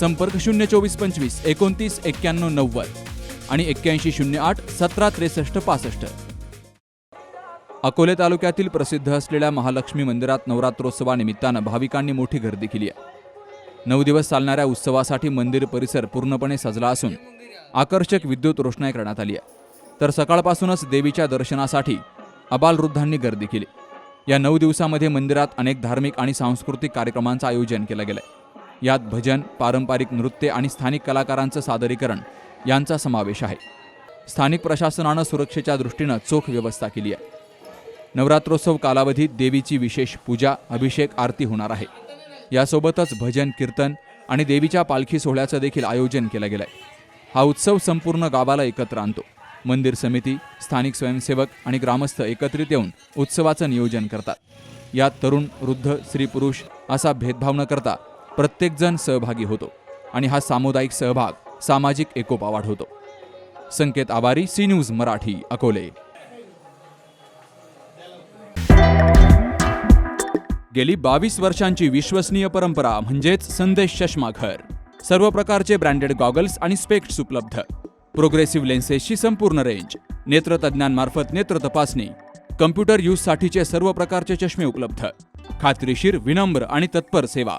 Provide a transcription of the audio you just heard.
संपर्क शून्य चोवीस पंचवीस एकोणतीस एक्क्याण्णव नव्वद आणि एक्क्याऐंशी शून्य आठ सतरा त्रेसष्ट पासष्ट. अकोले तालुक्यातील प्रसिद्ध असलेल्या महालक्ष्मी मंदिरात नवरात्रोत्सवानिमित्तानं भाविकांनी मोठी गर्दी केली आहे. नऊ दिवस चालणाऱ्या उत्सवासाठी मंदिर परिसर पूर्णपणे सजला असून आकर्षक विद्युत रोषणाई करण्यात आली आहे. तर सकाळपासूनच देवीच्या दर्शनासाठी अबालवृद्धांनी गर्दी केली. या नऊ दिवसामध्ये मंदिरात अनेक धार्मिक आणि सांस्कृतिक कार्यक्रमांचं आयोजन केलं गेलं आहे यात भजन पारंपरिक नृत्य आणि स्थानिक कलाकारांचं सादरीकरण यांचा समावेश आहे. स्थानिक प्रशासनानं सुरक्षेच्या दृष्टीनं चोख व्यवस्था केली आहे. नवरात्रोत्सव कालावधीत देवीची विशेष पूजा अभिषेक आरती होणार आहे. यासोबतच भजन कीर्तन आणि देवीच्या पालखी सोहळ्याचं देखील आयोजन केलं गेलं आहे हा उत्सव संपूर्ण गावाला एकत्र आणतो. मंदिर समिती स्थानिक स्वयंसेवक आणि ग्रामस्थ एकत्रित येऊन उत्सवाचं नियोजन करतात. यात तरुण वृद्ध स्त्री पुरुष असा भेदभाव न करता प्रत्येकजण सहभागी होतो आणि हा सामुदायिक सहभाग सामाजिक एकोपा वाढवतो संकेत आवारी सी न्यूज मराठी अकोले. गेली बावीस वर्षांची विश्वसनीय परंपरा म्हणजेच संदेश चष्माघर सर्व प्रकारचे ब्रँडेड गॉगल्स आणि स्पेक्ट्स उपलब्ध. प्रोग्रेसिव्ह लेन्सेसची संपूर्ण रेंज नेत्रतज्ञांमार्फत नेत्र तपासणी कम्प्युटर यूजसाठीचे सर्व प्रकारचे चष्मे उपलब्ध. खात्रीशीर विनम्र आणि तत्पर सेवा.